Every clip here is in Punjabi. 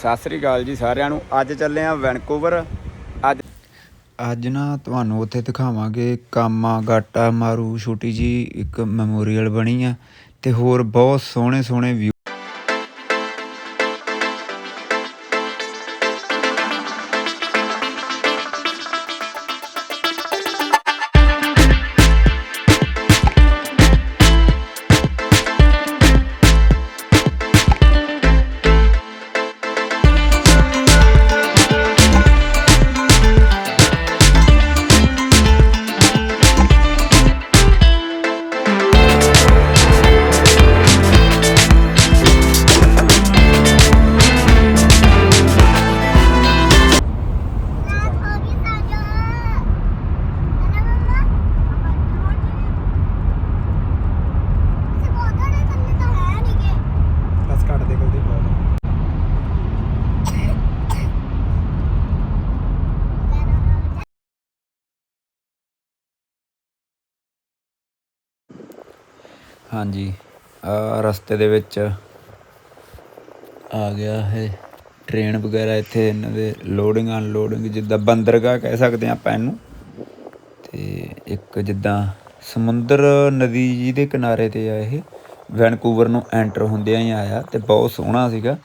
ਸਤਿ ਸ੍ਰੀ ਅਕਾਲ ਜੀ ਸਾਰਿਆਂ ਨੂੰ। ਅੱਜ ਚੱਲੇ ਆ ਵੈਨਕੂਵਰ। ਅੱਜ ਅੱਜ ਨਾ ਤੁਹਾਨੂੰ ਉੱਥੇ ਦਿਖਾਵਾਂਗੇ ਕਾਮਾ ਗਾਟਾ ਮਾਰੂ ਛੋਟੀ ਜੀ ਇੱਕ ਮੈਮੋਰੀਅਲ ਬਣੀ ਆ ਤੇ ਹੋਰ ਬਹੁਤ ਸੋਹਣੇ ਸੋਹਣੇ ਵਿਊ ਹਾਂਜੀ। ਆ ਰਸਤੇ ਦੇ ਵਿੱਚ ਆ ਗਿਆ ਹੈ ਟ੍ਰੇਨ ਵਗੈਰਾ ਇੱਥੇ ਇਹਨਾਂ ਦੇ ਲੋਡਿੰਗ ਅਨਲੋਡਿੰਗ ਜਿੱਦਾਂ ਬੰਦਰਗਾਹ ਕਹਿ ਸਕਦੇ ਆਪਾਂ ਇਹਨੂੰ। ਤੇ ਇੱਕ ਜਿੱਦਾਂ ਸਮੁੰਦਰ ਨਦੀ ਜੀ ਦੇ ਕਿਨਾਰੇ ਤੇ ਆ ਇਹ। ਵੈਨਕੂਵਰ ਨੂੰ ਐਂਟਰ ਹੁੰਦਿਆਂ ਹੀ ਆਇਆ ਤੇ ਬਹੁਤ ਸੋਹਣਾ ਸੀਗਾ।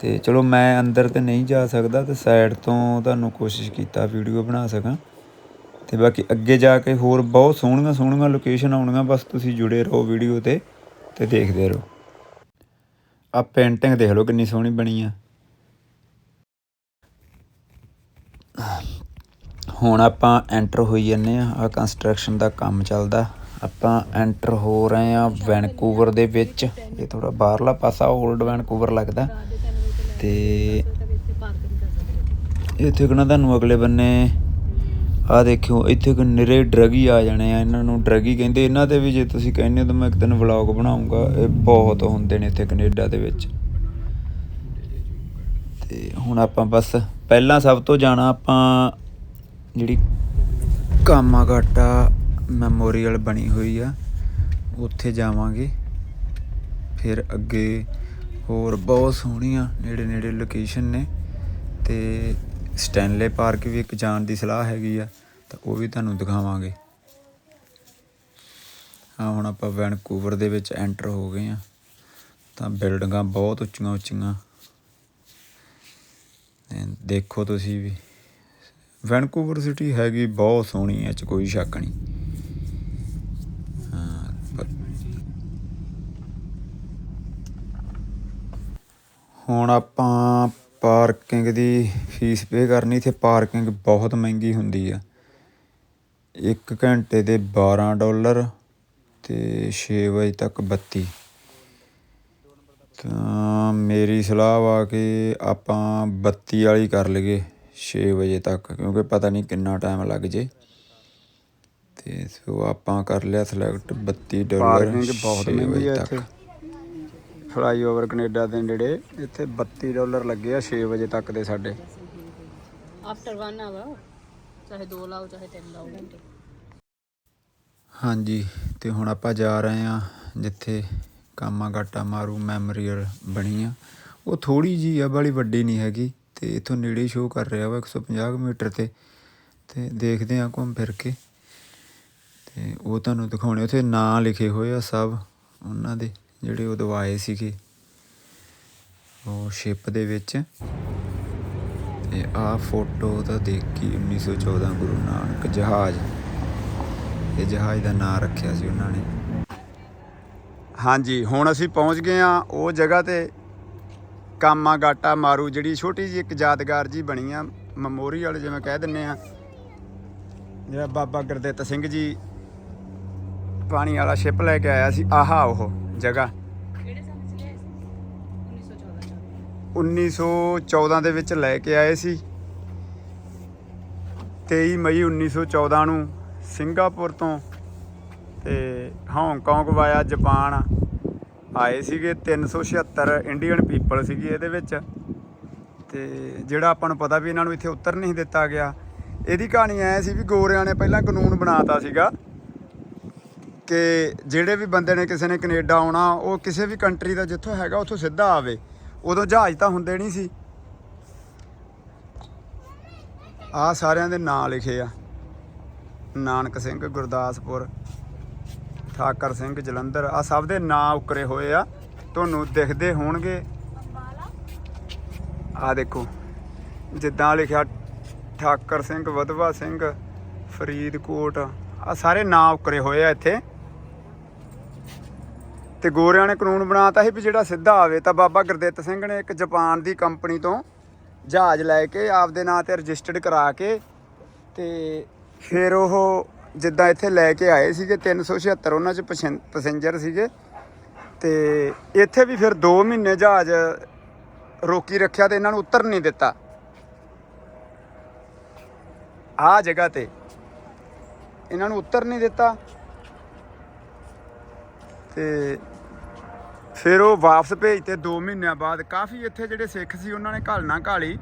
ਤੇ ਚਲੋ ਮੈਂ ਅੰਦਰ ਤੇ ਨਹੀਂ ਜਾ ਸਕਦਾ ਤੇ ਸਾਈਡ ਤੋਂ ਤੁਹਾਨੂੰ ਕੋਸ਼ਿਸ਼ ਕੀਤਾ ਵੀਡੀਓ ਬਣਾ ਸਕਾਂ। ਤੇ ਬਾਕੀ ਅੱਗੇ ਜਾ ਕੇ ਹੋਰ ਬਹੁਤ ਸੋਹਣੀਆਂ ਸੋਹਣੀਆਂ ਲੋਕੇਸ਼ਨ ਆਉਣੀਆਂ ਬਸ ਤੁਸੀਂ ਜੁੜੇ ਰਹੋ ਵੀਡੀਓ ਤੇ ਤੇ ਦੇਖਦੇ ਰਹੋ। ਆ ਪੇਂਟਿੰਗ ਦੇਖ ਲਓ ਕਿੰਨੀ ਸੋਹਣੀ ਬਣੀ ਆ। ਹੁਣ ਆਪਾਂ ਐਂਟਰ ਹੋਈ ਜੰਨੇ ਆ ਆ ਕੰਸਟਰਕਸ਼ਨ ਦਾ ਕੰਮ ਚੱਲਦਾ। ਆਪਾਂ ਐਂਟਰ ਹੋ ਰਹੇ ਆ ਵੈਨਕੂਵਰ ਦੇ ਵਿੱਚ। ਇਹ ਥੋੜਾ ਬਾਹਰਲਾ ਪਾਸਾ 올ਡ ਵੈਨਕੂਵਰ ਲੱਗਦਾ। ਤੇ ਇੱਥੇ ਕਿਹਨਾਂ ਤੁਹਾਨੂੰ ਅਗਲੇ ਬੰਨੇ ਆ ਦੇਖਿਓ, ਇੱਥੇ ਕਿ ਨਿਰੇ ਡਰਗੀ ਆ ਜਾਣੇ ਆ, ਇਹਨਾਂ ਨੂੰ ਡਰਗੀ ਕਹਿੰਦੇ। ਇਹਨਾਂ ਦੇ ਵੀ ਜੇ ਤੁਸੀਂ ਕਹਿੰਦੇ ਹੋ ਤਾਂ ਮੈਂ ਇੱਕ ਦਿਨ ਵਲੌਗ ਬਣਾਉਂਗਾ ਇਹ ਬਹੁਤ ਹੁੰਦੇ ਨੇ ਇੱਥੇ ਕੈਨੇਡਾ ਦੇ ਵਿੱਚ। ਤੇ ਹੁਣ ਆਪਾਂ ਬਸ ਪਹਿਲਾਂ ਸਭ ਤੋਂ ਜਾਣਾ ਆਪਾਂ ਜਿਹੜੀ ਕਾਮਾਗਾਟਾ ਮੈਮੋਰੀਅਲ ਬਣੀ ਹੋਈ ਆ, ਉੱਥੇ ਜਾਵਾਂਗੇ। ਫਿਰ ਅੱਗੇ ਹੋਰ ਬਹੁਤ ਸੋਹਣੀਆਂ ਨੇੜੇ ਨੇੜੇ ਲੋਕੇਸ਼ਨ ਨੇ। ਤੇ ਸਟੈਨਲੇ ਪਾਰਕ ਵੀ ਇੱਕ ਜਾਣ ਦੀ ਸਲਾਹ ਹੈਗੀ ਆ, ਤਾਂ ਉਹ ਵੀ ਤੁਹਾਨੂੰ ਦਿਖਾਵਾਂਗੇ। ਹਾਂ ਹੁਣ ਆਪਾਂ ਵੈਨਕੂਵਰ ਦੇ ਵਿੱਚ ਐਂਟਰ ਹੋ ਗਏ ਆ, ਤਾਂ ਬਿਲਡਿੰਗਾਂ ਬਹੁਤ ਉੱਚੀਆਂ ਉੱਚੀਆਂ। ਦੇਖੋ ਤੁਸੀਂ ਵੀ, ਵੈਨਕੂਵਰ ਸਿਟੀ ਹੈਗੀ ਬਹੁਤ ਸੋਹਣੀ ਐ ਚ ਕੋਈ ਸ਼ੱਕ ਨਹੀਂ। ਹੁਣ ਆਪਾਂ ਪਾਰਕਿੰਗ ਦੀ ਫੀਸ ਪੇ ਕਰਨੀ ਤੇ ਪਾਰਕਿੰਗ ਬਹੁਤ ਮਹਿੰਗੀ ਹੁੰਦੀ ਆ। 1 ਘੰਟੇ ਦੇ 12 ਡਾਲਰ ਤੇ 6 ਵਜੇ ਤੱਕ 32 ਤਾਂ ਮੇਰੀ ਸਲਾਹ ਵਾ ਕਿ ਆਪਾਂ 32 ਵਾਲੀ ਕਰ ਲਈਏ 6 ਵਜੇ ਤੱਕ ਕਿਉਂਕਿ ਪਤਾ ਨਹੀਂ ਕਿੰਨਾ ਟਾਈਮ ਲੱਗ ਜੇ। ਤੇ ਸੋ ਆਪਾਂ ਕਰ ਲਿਆ ਸਿਲੈਕਟ 32 ਡਾਲਰ ਪਾਰਕਿੰਗ ਬਹੁਤ ਮਹਿੰਗੀ ਆ ਇੱਥੇ। ਫਲਾਈਓਵਰ ਕੈਨੇਡਾ ਦੇ ਨੇੜੇ ਇੱਥੇ 32 ਡਾਲਰ ਲੱਗੇ ਆ 6 ਵਜੇ ਤੱਕ ਦੇ ਸਾਡੇ। ਆਫਟਰ 1 ਆਵਰ ਚਾਹੇ 2 ਲਾਓ ਚਾਹੇ 3 ਲਾਓ ਘੰਟੇ। ਹਾਂਜੀ ਤੇ ਹੁਣ ਆਪਾਂ ਜਾ ਰਹੇ ਆ ਜਿੱਥੇ ਕਾਮਾ ਘਾਟਾ ਮਾਰੂ ਮੈਮੋਰੀਅਲ ਬਣੀ ਆ। ਉਹ ਥੋੜੀ ਜੀ ਆ ਵਾਲੀ ਵੱਡੀ ਨਹੀਂ ਹੈਗੀ ਤੇ ਇਥੋਂ ਨੇੜੇ ਸ਼ੋਅ ਕਰ ਰਿਹਾ ਵਾ 150 ਮੀਟਰ ਤੇ। ਤੇ ਦੇਖਦੇ ਆ ਘੁੰਮ ਫਿਰ ਕੇ। ਤੇ ਉਹ ਤੁਹਾਨੂੰ ਦਿਖਾਉਣੇ ਉਥੇ ਨਾਂ ਲਿਖੇ ਹੋਏ ਆ ਸਭ ਉਹਨਾਂ ਦੇ। ਜਿਹੜੇ ਉਦੋਂ ਆਏ ਸੀਗੇ, ਉਹ ਸ਼ਿਪ ਦੇ ਵਿੱਚ। ਤੇ ਆਹ ਫੋਟੋ ਤਾਂ ਦੇਖੀ 1914 ਗੁਰੂ ਨਾਨਕ ਜਹਾਜ਼। ਇਹ ਜਹਾਜ਼ ਦਾ ਨਾਂ ਰੱਖਿਆ ਸੀ ਉਹਨਾਂ ਨੇ। ਹਾਂਜੀ, ਹੁਣ ਅਸੀਂ ਪਹੁੰਚ ਗਏ ਆ ਉਹ ਜਗ੍ਹਾ ਤੇ। ਕਾਮਾ ਗਾਟਾ ਮਾਰੂ, ਜਿਹੜੀ ਛੋਟੀ ਜੀ ਇੱਕ ਯਾਦਗਾਰ ਜੀ ਬਣੀ ਆ, ਮੈਮੋਰੀਅਲ ਜਿਵੇਂ ਕਹਿ ਦਿੰਨੇ ਆ। ਜਿਹੜਾ ਬਾਬਾ ਗੁਰਦਿੱਤ ਸਿੰਘ ਜੀ ਪਾਣੀ ਵਾਲਾ ਸ਼ਿਪ ਲੈ ਕੇ ਆਇਆ ਸੀ, ਆਹਾ ਉਹ। ਜਗ੍ਹਾ। ਕਿਹੜੇ ਸਾਲ ਚ ਲਿਆਏ ਸੀ? 1914 1914 ਦੇ ਵਿੱਚ ਲੈ ਕੇ ਆਏ ਸੀ। 23 ਮਈ 1914 ਨੂੰ ਸਿੰਗਾਪੁਰ ਤੋਂ ਤੇ ਹਾਂਗਕਾਂਗ ਵਾਇਆ ਜਾਪਾਨ ਆਏ ਸੀਗੇ। 376 ਇੰਡੀਅਨ ਪੀਪਲ ਸੀਗੀ ਇਹਦੇ ਵਿੱਚ। ਤੇ ਜਿਹੜਾ ਆਪਾਂ ਨੂੰ ਪਤਾ ਵੀ ਇਹਨਾਂ ਨੂੰ ਇੱਥੇ ਉਤਰ ਨਹੀਂ ਦਿੱਤਾ ਗਿਆ। ਇਹਦੀ ਕਹਾਣੀ ਐ ਸੀ ਵੀ ਗੋਰਿਆਂ ਨੇ ਪਹਿਲਾਂ ਕਾਨੂੰਨ ਬਣਾਤਾ ਸੀਗਾ। ਕਿ ਜਿਹੜੇ ਵੀ ਬੰਦੇ ਨੇ ਕਿਸੇ ਨੇ ਕੈਨੇਡਾ ਆਉਣਾ, ਉਹ ਕਿਸੇ ਵੀ ਕੰਟਰੀ ਦਾ ਜਿੱਥੋਂ ਹੈਗਾ, ਉੱਥੋਂ ਸਿੱਧਾ ਆਵੇ। ਉਦੋਂ ਜਹਾਜ਼ ਤਾਂ ਹੁੰਦੇ ਨਹੀਂ ਸੀ। ਆ ਸਾਰਿਆਂ ਦੇ ਨਾਂ ਲਿਖੇ ਆ। ਨਾਨਕ ਸਿੰਘ, ਗੁਰਦਾਸਪੁਰ, ਠਾਕਰ ਸਿੰਘ, ਜਲੰਧਰ, ਆ ਸਭ ਦੇ ਨਾਂ ਉਕਰੇ ਹੋਏ ਆ। ਤੁਹਾਨੂੰ ਦਿਖਦੇ ਹੋਣਗੇ। ਆ ਦੇਖੋ, ਜਿੱਦਾਂ ਲਿਖਿਆ, ਠਾਕਰ ਸਿੰਘ, ਵਧਵਾ ਸਿੰਘ, ਫਰੀਦਕੋਟ, ਆ ਸਾਰੇ ਨਾਂ ਉਕਰੇ ਹੋਏ ਆ ਇੱਥੇ। ਤੇ ਗੋਰਿਆਂ ਨੇ ਕਾਨੂੰਨ ਬਣਾਤਾ ਸੀ ਵੀ ਜਿਹੜਾ ਸਿੱਧਾ ਆਵੇ ਤਾਂ ਬਾਬਾ ਗੁਰਦਿੱਤ ਸਿੰਘ ਨੇ ਇੱਕ ਜਾਪਾਨ ਦੀ ਕੰਪਨੀ ਤੋਂ ਜਹਾਜ਼ ਲੈ ਕੇ ਆਪਦੇ ਨਾਂ ਤੇ ਰਜਿਸਟਰਡ ਕਰਾ ਕੇ ਤੇ ਫਿਰ ਉਹ ਜਿੱਦਾਂ ਇੱਥੇ ਲੈ ਕੇ ਆਏ ਸੀਗੇ 376 ਉਹਨਾਂ ਚ ਪਸੈਂ- ਪੈਸੇਂਜਰ ਸੀਗੇ ਤੇ ਇੱਥੇ ਵੀ ਫਿਰ 2 ਮਹੀਨੇ ਜਹਾਜ਼ ਰੋਕੀ ਰੱਖਿਆ ਤੇ ਇਹਨਾਂ ਨੂੰ ਉਤਰ ਨਹੀਂ ਦਿੱਤਾ। ਆ ਜਗ੍ਹਾ ਤੇ ਇਹਨਾਂ ਨੂੰ ਉਤਰ ਨਹੀਂ ਦਿੱਤਾ। ਤੇ ਫਿਰ ਉਹ ਵਾਪਸ ਭੇਜਤੇ 2 ਮਹੀਨਿਆਂ ਬਾਅਦ। ਕਾਫੀ ਇੱਥੇ ਜਿਹੜੇ ਸਿੱਖ ਸੀ, ਉਹਨਾਂ ਨੇ ਘਾਲਣਾ ਘਾਲੀ।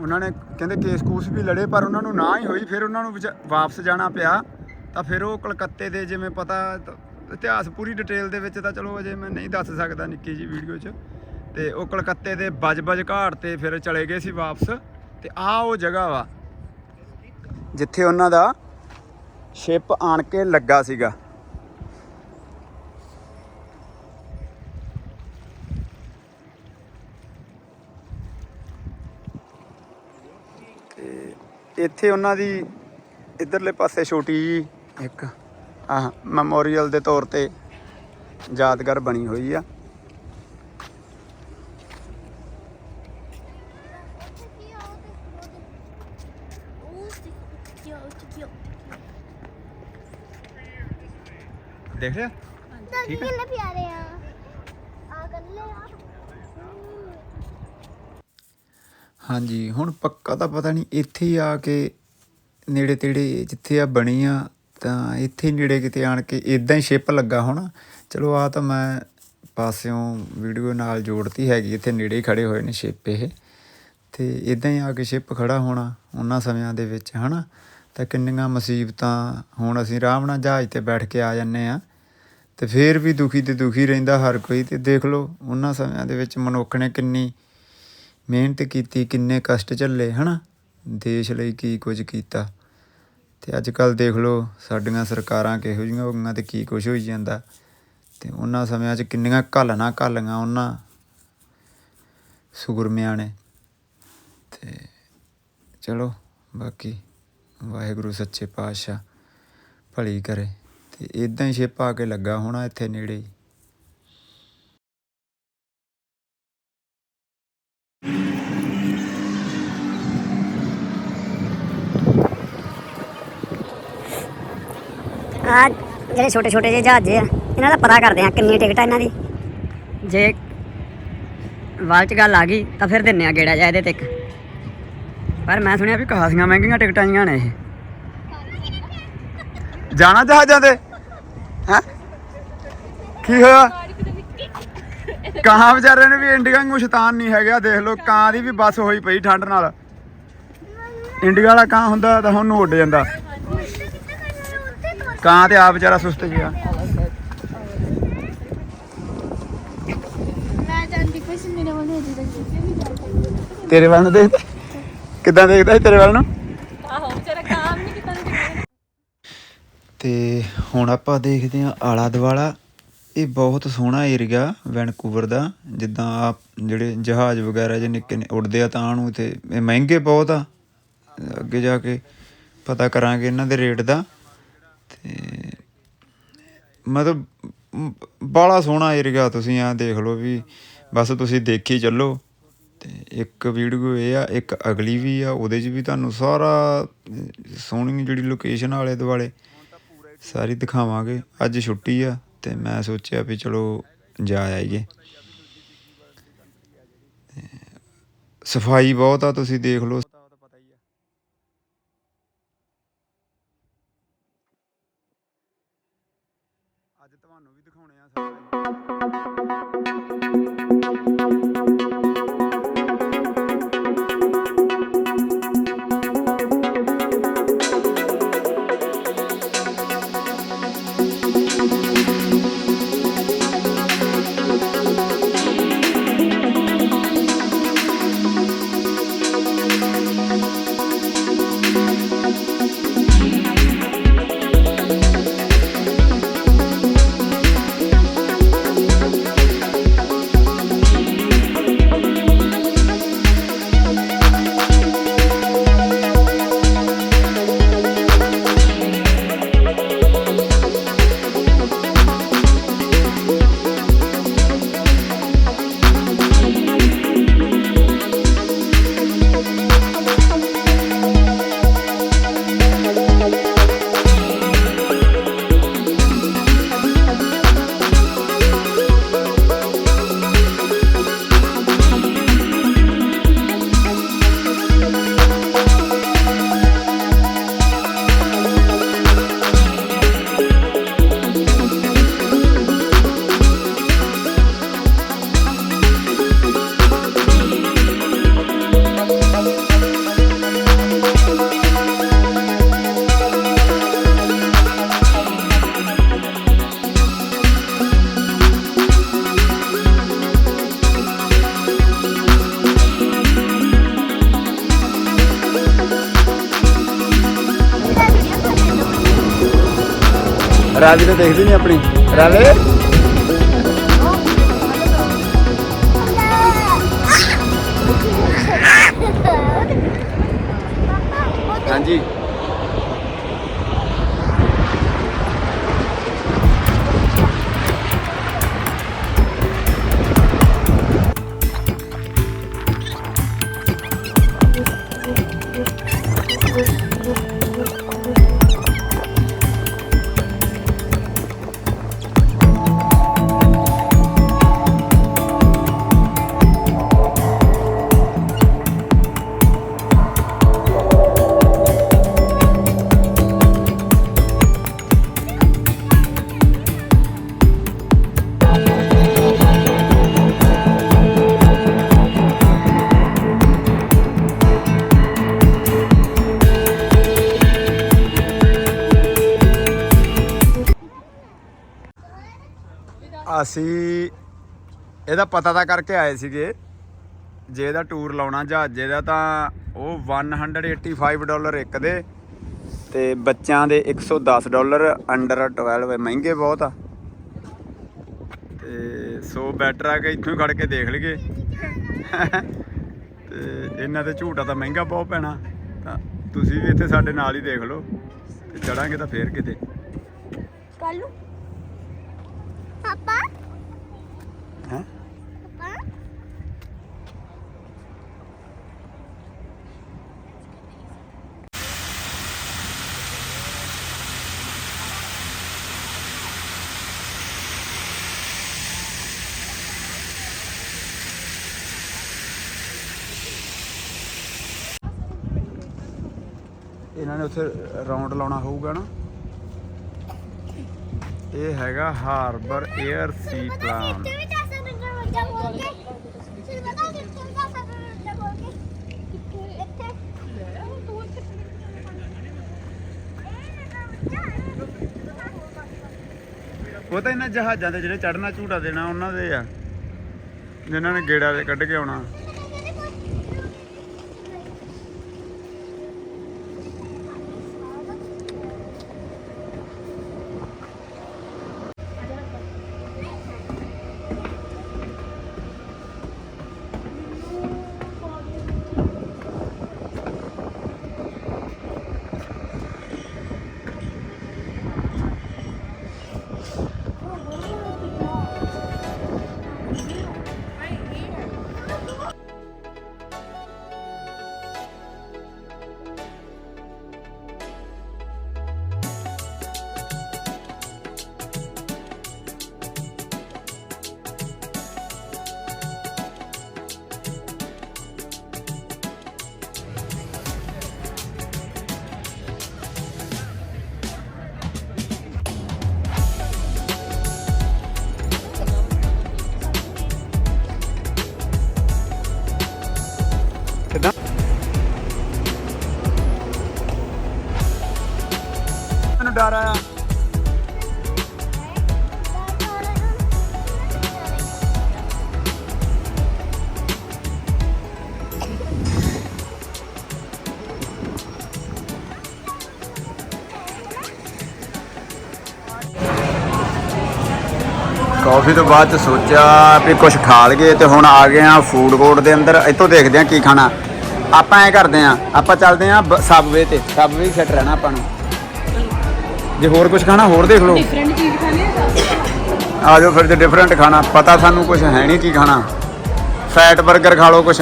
ਉਹਨਾਂ ਨੇ ਕਹਿੰਦੇ ਕੇਸ ਕੂਸ ਵੀ ਲੜੇ, ਪਰ ਉਹਨਾਂ ਨੂੰ ਨਾ ਹੀ ਹੋਈ। ਫਿਰ ਉਹਨਾਂ ਨੂੰ ਵਾਪਸ ਜਾਣਾ ਪਿਆ। ਤਾਂ ਫਿਰ ਉਹ ਕਲਕੱਤੇ ਦੇ ਜਿਵੇਂ ਪਤਾ ਇਤਿਹਾਸ ਪੂਰੀ ਡਿਟੇਲ ਦੇ ਵਿੱਚ ਤਾਂ ਚਲੋ ਅਜੇ ਮੈਂ ਨਹੀਂ ਦੱਸ ਸਕਦਾ ਨਿੱਕੀ ਜੀ ਵੀਡੀਓ 'ਚ। ਤੇ ਉਹ ਕਲਕੱਤੇ ਦੇ ਬਜਬਜ ਘਾਟ ਤੇ ਫਿਰ ਚਲੇ ਗਏ ਸੀ ਵਾਪਸ। ਤੇ ਆਹ ਉਹ ਜਗ੍ਹਾ ਵਾ, ਜਿੱਥੇ ਉਹਨਾਂ ਦਾ ਸ਼ਿਪ ਆਣ ਕੇ ਲੱਗਾ ਸੀਗਾ ਤੇ ਇੱਥੇ ਉਹਨਾਂ ਦੀ ਇਧਰਲੇ ਪਾਸੇ ਛੋਟੀ ਜੀ ਇੱਕ ਆਹ ਮੈਮੋਰੀਅਲ ਦੇ ਤੌਰ ਤੇ ਯਾਦਗਾਰ ਬਣੀ ਹੋਈ ਆ। ਦੇਖ ਲਿਆ? ਠੀਕ ਹੈ ਕਿੰਨੇ ਪਿਆਰੇ ਆ ਆ ਕੱਲੇ ਆ ਹਾਂਜੀ, ਹੁਣ ਪੱਕਾ ਤਾਂ ਪਤਾ ਨਹੀਂ, ਇੱਥੇ ਹੀ ਆ ਕੇ ਨੇੜੇ ਤੇੜੇ ਜਿੱਥੇ ਆ ਬਣੀ ਆ, ਤਾਂ ਇੱਥੇ ਨੇੜੇ ਕਿਤੇ ਆਣ ਕੇ ਇਦਾਂ ਹੀ ਸ਼ਿਪ ਲੱਗਾ ਹੋਣਾ। ਚਲੋ ਆ ਤਾਂ ਮੈਂ ਪਾਸਿਓਂ ਵੀਡੀਓ ਨਾਲ ਜੋੜਤੀ ਹੈਗੀ, ਇੱਥੇ ਨੇੜੇ ਹੀ ਖੜੇ ਹੋਏ ਨੇ ਸ਼ਿਪ ਇਹ। ਤੇ ਇਦਾਂ ਹੀ ਆ ਕੇ ਸ਼ਿਪ ਖੜਾ ਹੋਣਾ ਉਹਨਾਂ ਸਮਿਆਂ ਦੇ ਵਿੱਚ, ਹਨਾ? ਤਾਂ ਕਿੰਨੀਆਂ ਮੁਸੀਬਤਾਂ ਹੁਣ ਅਸੀਂ ਆਰਾਮ ਨਾਲ ਜਹਾਜ਼ ਤੇ ਬੈਠ ਕੇ ਆ ਜੰਨੇ ਆ ਤੇ ਫੇਰ ਵੀ ਦੁਖੀ ਤੇ ਦੁਖੀ ਰਹਿੰਦਾ ਹਰ ਕੋਈ, ਤੇ ਦੇਖ ਲਓ, ਉਹਨਾਂ ਸਮਿਆਂ ਦੇ ਵਿੱਚ ਮਨੁੱਖ ਨੇ ਕਿੰਨੀ ਮਿਹਨਤ ਕੀਤੀ, ਕਿੰਨੇ ਕਸ਼ਟ ਝੱਲੇ, ਹਨਾ? ਦੇਸ਼ ਲਈ ਕੀ ਕੁਝ ਕੀਤਾ? ਤੇ ਅੱਜ ਕੱਲ ਦੇਖ ਲਓ, ਸਾਡੀਆਂ ਸਰਕਾਰਾਂ ਕਿਹੋ ਜਿਹੀਆਂ ਹੋ ਗਈਆਂ ਤੇ ਕੀ ਕੁਝ ਹੋਈ ਜਾਂਦਾ। ਤੇ ਉਹਨਾਂ ਸਮਿਆਂ 'ਚ ਕਿੰਨੀਆਂ ਘਾਲਣਾ ਘਾਲੀਆਂ ਉਹਨਾਂ ਸੁਗਰਮਿਆਂ ਨੇ। ਤੇ ਚਲੋ, ਬਾਕੀ ਵਾਹਿਗੁਰੂ ਸੱਚੇ ਪਾਤਸ਼ਾਹ ਭਲੀ ਕਰੇ। ਤੇ ਇਦਾਂ ਹੀ ਛਿਪ ਆ ਕੇ ਲੱਗਾ ਹੋਣਾ ਇੱਥੇ ਨੇੜੇ ਆ ਜਿਹੜੇ ਛੋਟੇ ਛੋਟੇ ਜਿਹੇ ਜਹਾਜ਼ ਆ ਇਹਨਾਂ ਦਾ ਪਤਾ ਕਰਦੇ ਆ ਕਿੰਨੀ ਟਿਕਟ ਆ ਇਹਨਾਂ ਦੀ। ਜੇ ਵਾਲ ਚ ਗੱਲ ਆ ਗਈ ਤਾਂ ਫਿਰ ਦਿੰਨੇ ਆ ਗੇੜਾ ਜਾ ਇਹਦੇ ਤੇ ਇੱਕ। ਪਰ ਮੈਂ ਸੁਣਿਆ ਵੀ ਖਾਸੀਆਂ ਮਹਿੰਗੀਆਂ ਟਿਕਟਾਂ ਜੀਆਂ ਨੇ ਇਹ। ਜਾਣਾ ਜਹਾਜ਼ਾਂ ਤੇ? ਹੈ? ਕੀ ਹੋਇਆ? ਕਾਂ ਵਿਚਾਰੇ ਨੇ ਵੀ ਇੰਡੀਆ ਵਾਂਗੂ ਸ਼ੈਤਾਨ ਨਹੀਂ ਹੈਗਾ ਦੇਖ ਲਓ ਕਾਂ ਦੀ ਵੀ ਬੱਸ ਹੋਈ ਪਈ ਠੰਡ ਨਾਲ। ਇੰਡੀਆ ਵਾਲਾ ਕਾਂ ਹੁੰਦਾ ਤਾਂ ਹੁਣ ਨੂੰ ਉੱਡ ਜਾਂਦਾ। ਕਾਂ ਤੇ ਆ ਵਿਚਾਰਾ ਸੁਸਤ ਗਿਆ ਮੈਂ ਜਾਂਦੀ ਕੁਛ ਮੇਰੇ ਵੱਲ ਕਿਸੇ ਵੀ ਜਾਂਦੀ ਤੇਰੇ ਵੱਲ ਨੂੰ ਦੇਖਦਾ? ਕਿੱਦਾਂ ਦੇਖਦਾ ਸੀ ਤੇਰੇ ਵੱਲ ਨੂੰ? ਆਹੋ ਵਿਚਾਰਾ ਕੰਮ ਨਹੀਂ ਕੀਤਾ ਨਹੀਂ ਤੇ ਹੁਣ ਆਪਾਂ ਦੇਖਦੇ ਹਾਂ ਆਲਾ ਦੁਆਲਾ। ਇਹ ਬਹੁਤ ਸੋਹਣਾ ਏਰੀਆ ਵੈਨਕੂਵਰ ਦਾ। ਜਿੱਦਾਂ ਆ ਜਿਹੜੇ ਜਹਾਜ਼ ਵਗੈਰਾ ਜੇ ਨਿੱਕੇ ਨੇ ਉੱਡਦੇ ਆ ਤਾਂ ਨੂੰ ਤੇ ਇਹ ਮਹਿੰਗੇ ਬਹੁਤ ਆ। ਅੱਗੇ ਜਾ ਕੇ ਪਤਾ ਕਰਾਂਗੇ ਇਹਨਾਂ ਦੇ ਰੇਟ ਦਾ। ਤੇ ਮਤਲਬ ਬਾਲਾ ਸੋਹਣਾ ਏਰੀਆ ਤੁਸੀਂ ਆ ਦੇਖ ਲਓ ਵੀ ਬਸ ਤੁਸੀਂ ਦੇਖੀ ਚੱਲੋ ਤੇ ਇੱਕ ਵੀਡੀਓ ਇਹ ਆ, ਇੱਕ ਅਗਲੀ ਵੀ ਆ, ਉਹਦੇ 'ਚ ਵੀ ਤੁਹਾਨੂੰ ਸਾਰਾ ਸੋਹਣੀ ਜਿਹੜੀ ਲੋਕੇਸ਼ਨ ਆਲੇ ਦੁਆਲੇ, ਸਾਰੀ ਦਿਖਾਵਾਂਗੇ। ਅੱਜ ਛੁੱਟੀ ਆ ਤੇ ਮੈਂ ਸੋਚਿਆ ਵੀ ਚਲੋ ਜਾ ਆਈਏ। ਸਫ਼ਾਈ ਬਹੁਤ ਆ, ਤੁਸੀਂ ਦੇਖ ਲਓ। ਰਾਵੀ ਤਾਂ ਦੇਖਦੀ ਨਹੀਂ ਆਪਣੀ। ਰਾਵੇ? ਅਸੀਂ ਇਹਦਾ ਪਤਾ ਤਾਂ ਕਰਕੇ ਆਏ ਸੀਗੇ ਜੇ ਇਹਦਾ ਟੂਰ ਲਾਉਣਾ ਜਹਾਜ਼ੇ ਦਾ ਤਾਂ ਉਹ 185 ਡਾਲਰ ਇੱਕ ਦੇ ਤੇ ਬੱਚਿਆਂ ਦੇ 110 ਡਾਲਰ ਅੰਡਰ 12 ਮਹਿੰਗੇ ਬਹੁਤ ਆ। ਤੇ ਸੋ ਬੈਟਰ ਆ ਕਿ ਇੱਥੋਂ ਹੀ ਖੜ ਕੇ ਦੇਖ ਲਈਏ। ਤੇ ਇਹਨਾਂ ਤੇ ਝੂਟਾ ਤਾਂ ਮਹਿੰਗਾ ਬਹੁਤ ਪੈਣਾ। ਤਾਂ ਤੁਸੀਂ ਵੀ ਇੱਥੇ ਸਾਡੇ ਨਾਲ ਹੀ ਦੇਖ ਲਓ। ਤੇ ਚੜਾਂਗੇ ਤਾਂ ਫੇਰ ਕਿਤੇ। ਕੱਲੂ ਪਾਪਾ ਹੈ ਪਾਪਾ ਇਹਨਾਂ ਨੇ ਉੱਥੇ ਰਾਉਂਡ ਲਾਉਣਾ ਹੋਊਗਾ ਨਾ। ਇਹ ਹੈਗਾ ਹਾਰਬਰ 에ਅਰ ਸੀ ਪਲਾਨ। ਉਹ ਤਾਂ ਇਹਨਾਂ ਜਹਾਜ਼ਾਂ ਤੇ ਜਿਹੜੇ ਚੜਨਾ ਝੂਟਾ ਦੇਣਾ ਉਹਨਾਂ ਦੇ ਆ। ਜਿਨ੍ਹਾਂ ਨੇ ਗੇੜਾ ਦੇ ਕੱਢ ਕੇ ਆਉਣਾ। ਕਾਫੀ ਤੋਂ ਬਾਅਦ ਚ ਸੋਚਿਆ ਵੀ ਕੁਝ ਖਾ ਲਈਏ ਤੇ ਹੁਣ ਆ ਗਏ ਆ ਫੂਡ ਕੋਰਟ ਦੇ ਅੰਦਰ। ਇੱਥੋਂ ਦੇਖਦੇ ਆ ਕੀ ਖਾਣਾ। ਆਪਾਂ ਐ ਕਰਦੇ ਆ ਆਪਾਂ ਚੱਲਦੇ ਆ ਸਬਵੇ ਤੇ। ਸਬਵੇ ਹੀ ਸੈੱਟ ਰਹਿਣਾ ਆਪਾਂ ਨੂੰ। ਜੇ ਹੋਰ ਕੁਝ ਖਾਣਾ ਹੋਰ ਦੇਖ ਲਓ। ਡਿਫਰੈਂਟ ਚੀਜ਼ ਖਾਣੀ ਹੈ ਆ ਜਾਓ ਫਿਰ ਜੇ ਡਿਫਰੈਂਟ ਖਾਣਾ ਪਤਾ ਸਾਨੂੰ ਕੁਝ ਹੈ ਨਹੀਂ ਕੀ ਖਾਣਾ। ਫੈਟ 버ਗਰ ਖਾ ਲਓ ਕੁਝ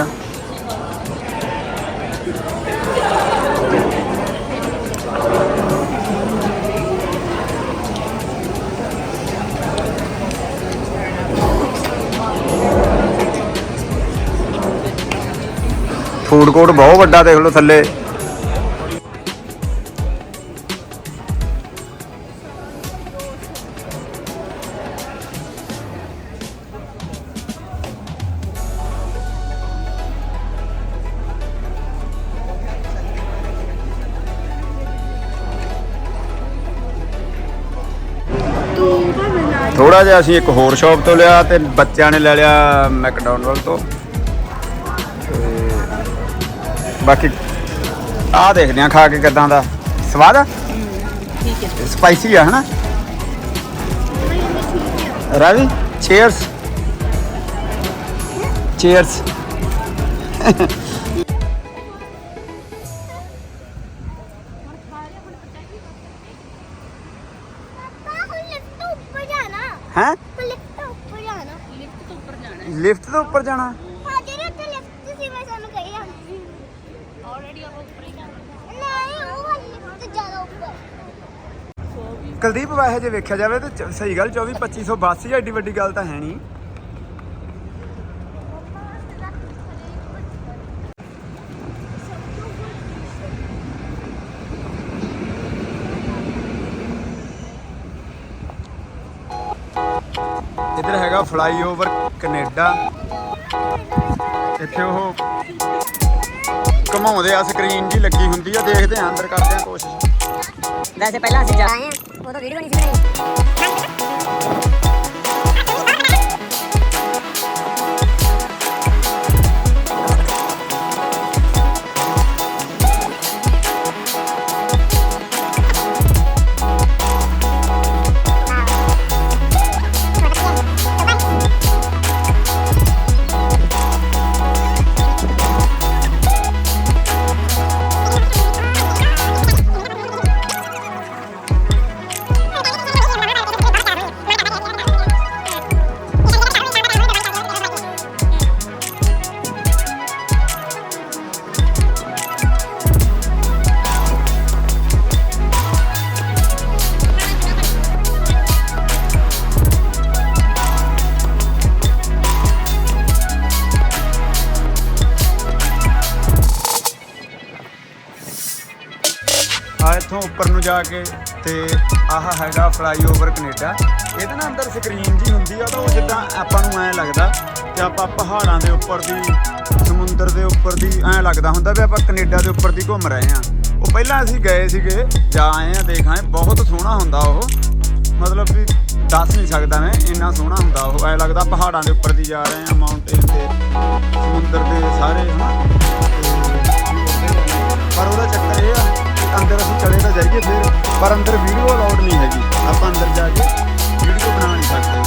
ਫੂਡ ਕੋਰਟ ਬਹੁਤ ਵੱਡਾ ਦੇਖ ਲਓ ਥੱਲੇ। ਥੋੜਾ ਜਿਹਾ ਅਸੀਂ ਇੱਕ ਹੋਰ ਸ਼ਾਪ ਤੋਂ ਲਿਆ ਤੇ ਬੱਚਿਆਂ ਨੇ ਲੈ ਲਿਆ ਮੈਕਡੋਨਲਡ ਤੋਂ ਤੇ। ਬਾਕੀ ਆਹ ਦੇਖਦੇ ਆ ਖਾ ਕੇ ਕਿਦਾਂ ਦਾ ਸਵਾਦ ਆ। ਠੀਕ ਹੈ। ਸਪਾਈਸੀ ਆ ਹਨਾ? ਰਾਵੀ ਚੀਅਰਸ ਚੀਅਰਸ ਪਾਪਾ ਹੁਣ ਲਿਫਟ ਤੋਂ ਉੱਪਰ ਜਾਣਾ। ਹੈ? ਹੁਣ ਲਿਫਟ ਤੋਂ ਉੱਪਰ ਜਾਣਾ। ਲਿਫਟ ਤੋਂ ਉੱਪਰ ਜਾਣਾ ਹੈ ਲਿਫਟ ਤੋਂ ਉੱਪਰ ਜਾਣਾ ਹਾਂ ਜਿਹੜੇ ਉੱਤੇ ਲਿਫਟ ਸੀ ਮੈਂ ਸਾਨੂੰ ਕਹੀ ਆ ਆਲਰੇਡੀ ਆਪਾਂ ਉੱਪਰ ਹੀ ਜਾਣਾ ਨਹੀਂ ਉਹ ਵਾਲੀ ਲਿਫਟ ਤੋਂ ਜ਼ਿਆਦਾ ਉੱਪਰ ਕੁਲਦੀਪ ਵਾਹੇ ਜੇ ਵੇਖਿਆ ਜਾਵੇ ਤੇ ਚ- ਸਹੀ ਗੱਲ 24 2500 ਬੱਸ ਹੀ ਐਡੀ ਵੱਡੀ ਗੱਲ ਤਾਂ ਹੈ ਨਹੀਂ। ਇੱਧਰ ਹੈਗਾ ਫਲਾਈਓਵਰ ਕੈਨੇਡਾ। ਇੱਥੇ ਉਹ ਘਮਾਉਂਦੇ ਆ ਸਕਰੀਨ ਜੀ ਲੱਗੀ ਹੁੰਦੀ ਆ, ਦੇਖਦੇ ਆ, ਅੰਦਰ ਕਰਦੇ ਆ ਕੋਸ਼ਿਸ਼। ਵੈਸੇ ਪਹਿਲਾਂ ਅਸੀਂ ਜਾ ਆਏ ਆ ਉਦੋਂ ਵੀਡੀਓ ਨਹੀਂ ਸੀ ਬਣਾਈ ਆ ਇੱਥੋਂ ਉੱਪਰ ਨੂੰ ਜਾ ਕੇ ਤੇ ਆਹ ਹੈਗਾ ਫਲਾਈਓਵਰ ਕੈਨੇਡਾ। ਇਹਦੇ ਨਾਲ ਅੰਦਰ ਸਕਰੀਨ ਜੀ ਹੁੰਦੀ ਆ, ਤਾਂ ਉਹ ਜਿੱਦਾਂ ਆਪਾਂ ਨੂੰ ਐਂ ਲੱਗਦਾ ਕਿ ਆਪਾਂ ਪਹਾੜਾਂ ਦੇ ਉੱਪਰ ਦੀ, ਸਮੁੰਦਰ ਦੇ ਉੱਪਰ ਦੀ ਐਂ ਲੱਗਦਾ ਹੁੰਦਾ ਵੀ ਆਪਾਂ ਕੈਨੇਡਾ ਦੇ ਉੱਪਰ ਦੀ ਘੁੰਮ ਰਹੇ ਆ ਉਹ ਪਹਿਲਾਂ ਅਸੀਂ ਗਏ ਸੀਗੇ, ਜਾ ਆਏ ਆ ਦੇਖ ਆਏ, ਬਹੁਤ ਸੋਹਣਾ ਹੁੰਦਾ ਉਹ। ਮਤਲਬ ਵੀ ਦੱਸ ਨਹੀਂ ਸਕਦਾ ਮੈਂ, ਇੰਨਾ ਸੋਹਣਾ ਹੁੰਦਾ ਉਹ। ਐਂ ਲੱਗਦਾ ਪਹਾੜਾਂ ਦੇ ਉੱਪਰ ਦੀ ਜਾ ਰਹੇ ਆ ਮਾਊਂਟੇਨ ਤੇ, ਸਮੁੰਦਰ ਦੇ ਸਾਰੇ, ਹਨਾ? ਪਰ ਉਹਦਾ ਚੱਕਰ ਇਹ ਆ ਅੰਦਰ ਅਸੀਂ ਚਲੇ ਤਾਂ ਜਾਈਏ ਫਿਰ, ਪਰ ਅੰਦਰ ਵੀਡੀਓ ਅਲਾਉਡ ਨਹੀਂ ਹੈਗੀ। ਆਪਾਂ ਅੰਦਰ ਜਾ ਕੇ ਵੀਡੀਓ ਬਣਾ ਨਹੀਂ ਸਕਦੇ।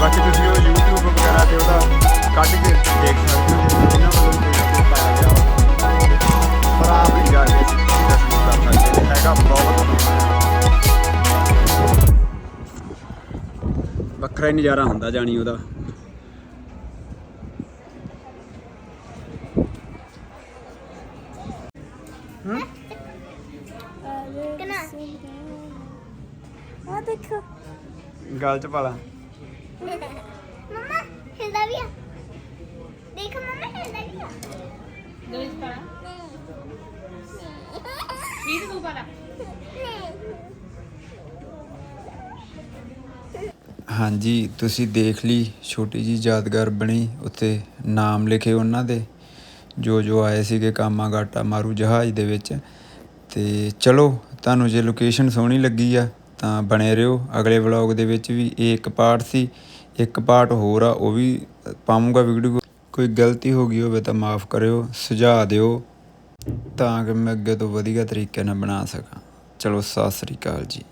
ਬਾਕੀ ਤੁਸੀਂ ਉਹ YouTube ਵਗੈਰਾ ਤੇ ਉਹਦਾ ਕੱਢ ਕੇ ਦੇਖ ਸਕਦੇ ਹੋ ਜੇ ਵੱਲੋਂ ਕੋਈ ਪਾਇਆ ਗਿਆ ਪਰ ਆਪ ਨਹੀਂ ਜਾ ਕੇ ਦਰਸ਼ਨ ਕਰ ਸਕਦੇ ਹੈਗਾ ਬਹੁਤ ਵੱਖਰਾ ਹੀ ਨਜ਼ਾਰਾ ਹੁੰਦਾ ਜਾਣੀ ਉਹਦਾ। ਗੱਲ ਚ ਪਾਲਾ ਮਮਾ ਹਿਲਦਾ ਵੀ ਆ। ਦੇਖ ਮਮਾ ਹਿਲਦਾ ਵੀ ਆ। ਗਲੀ ਚ ਪਾਣਾ ਵੀਰ ਤੂੰ ਪਾਣਾ ਹਾਂਜੀ ਤੁਸੀਂ ਦੇਖ ਲਈ ਛੋਟੀ ਜੀ ਯਾਦਗਾਰ ਬਣੀ ਉੱਤੇ ਨਾਮ ਲਿਖੇ ਉਹਨਾਂ ਦੇ। ਜੋ ਜੋ ਆਏ ਸੀਗੇ ਕਾਮਾ ਗਾਟਾ ਮਾਰੂ ਜਹਾਜ਼ ਦੇ ਵਿੱਚ। ਤੇ ਚਲੋ ਤੁਹਾਨੂੰ ਜੇ ਲੋਕੇਸ਼ਨ ਸੋਹਣੀ ਲੱਗੀ ਆ ਤਾਂ ਬਣੇ ਰਹੋ। ਅਗਲੇ ਵਲੌਗ ਦੇ ਵਿੱਚ ਵੀ ਇਹ ਇੱਕ ਪਾਰਟ ਸੀ, ਇੱਕ ਪਾਰਟ ਹੋਰ ਆ, ਉਹ ਵੀ ਪਾਵਾਂਗਾ ਵੀਡੀਓ ਕੋਈ ਗਲਤੀ ਹੋ ਗਈ ਹੋਵੇ ਤਾਂ ਮਾਫ ਕਰਿਓ, ਸੁਝਾਅ ਦਿਓ, ਤਾਂ ਕਿ ਮੈਂ ਅੱਗੇ ਤੋਂ ਵਧੀਆ ਤਰੀਕੇ ਨਾਲ ਬਣਾ ਸਕਾਂ। ਚਲੋ, ਸਤਿ ਸ੍ਰੀ ਅਕਾਲ ਜੀ।